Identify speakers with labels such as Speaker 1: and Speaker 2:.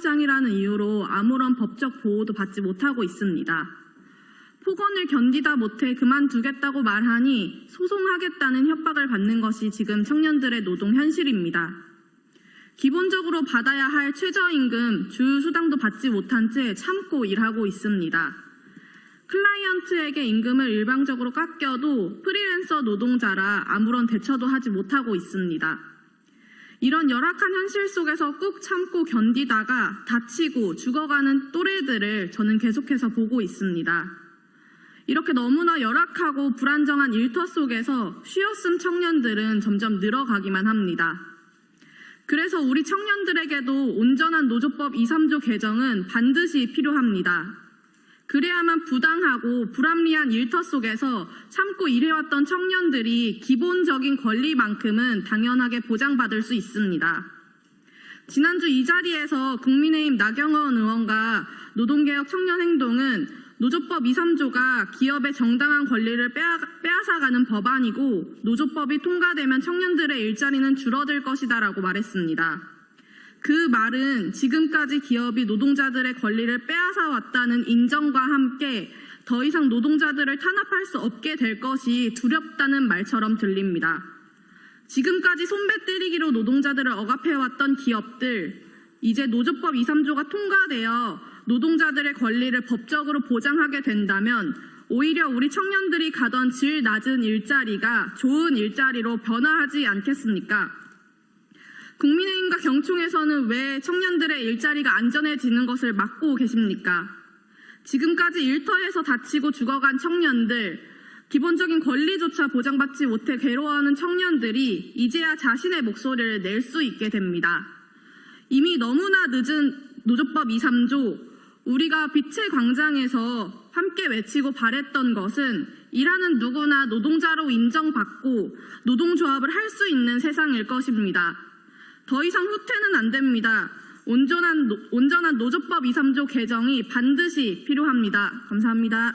Speaker 1: 확장이라는 이유로 아무런 법적 보호도 받지 못하고 있습니다. 폭언을 견디다 못해 그만두겠다고 말하니 소송하겠다는 협박을 받는 것이 지금 청년들의 노동 현실입니다. 기본적으로 받아야 할 최저임금, 주휴수당도 받지 못한 채 참고 일하고 있습니다. 클라이언트에게 임금을 일방적으로 깎여도 프리랜서 노동자라 아무런 대처도 하지 못하고 있습니다. 이런 열악한 현실 속에서 꾹 참고 견디다가 다치고 죽어가는 또래들을 저는 계속해서 보고 있습니다. 이렇게 너무나 열악하고 불안정한 일터 속에서 쉬었음 청년들은 점점 늘어가기만 합니다. 그래서 우리 청년들에게도 온전한 노조법 2, 3조 개정은 반드시 필요합니다. 그래야만 부당하고 불합리한 일터 속에서 참고 일해왔던 청년들이 기본적인 권리만큼은 당연하게 보장받을 수 있습니다. 지난주 이 자리에서 국민의힘 나경원 의원과 노동개혁 청년행동은 노조법 2, 3조가 기업의 정당한 권리를 빼앗, 빼앗아가는 법안이고 노조법이 통과되면 청년들의 일자리는 줄어들 것이다라고 말했습니다. 그 말은 지금까지 기업이 노동자들의 권리를 빼앗아 왔다는 인정과 함께 더 이상 노동자들을 탄압할 수 없게 될 것이 두렵다는 말처럼 들립니다. 지금까지 손배 때리기로 노동자들을 억압해왔던 기업들, 이제 노조법 2, 3조가 통과되어 노동자들의 권리를 법적으로 보장하게 된다면 오히려 우리 청년들이 가던 질 낮은 일자리가 좋은 일자리로 변화하지 않겠습니까? 국민의힘과 경총에서는 왜 청년들의 일자리가 안전해지는 것을 막고 계십니까? 지금까지 일터에서 다치고 죽어간 청년들, 기본적인 권리조차 보장받지 못해 괴로워하는 청년들이 이제야 자신의 목소리를 낼 수 있게 됩니다. 이미 너무나 늦은 노조법 2, 3조, 우리가 빛의 광장에서 함께 외치고 바랬던 것은 일하는 누구나 노동자로 인정받고 노동조합을 할 수 있는 세상일 것입니다. 더 이상 후퇴는 안 됩니다. 온전한, 노- 온전한 노조법 2, 3조 개정이 반드시 필요합니다. 감사합니다.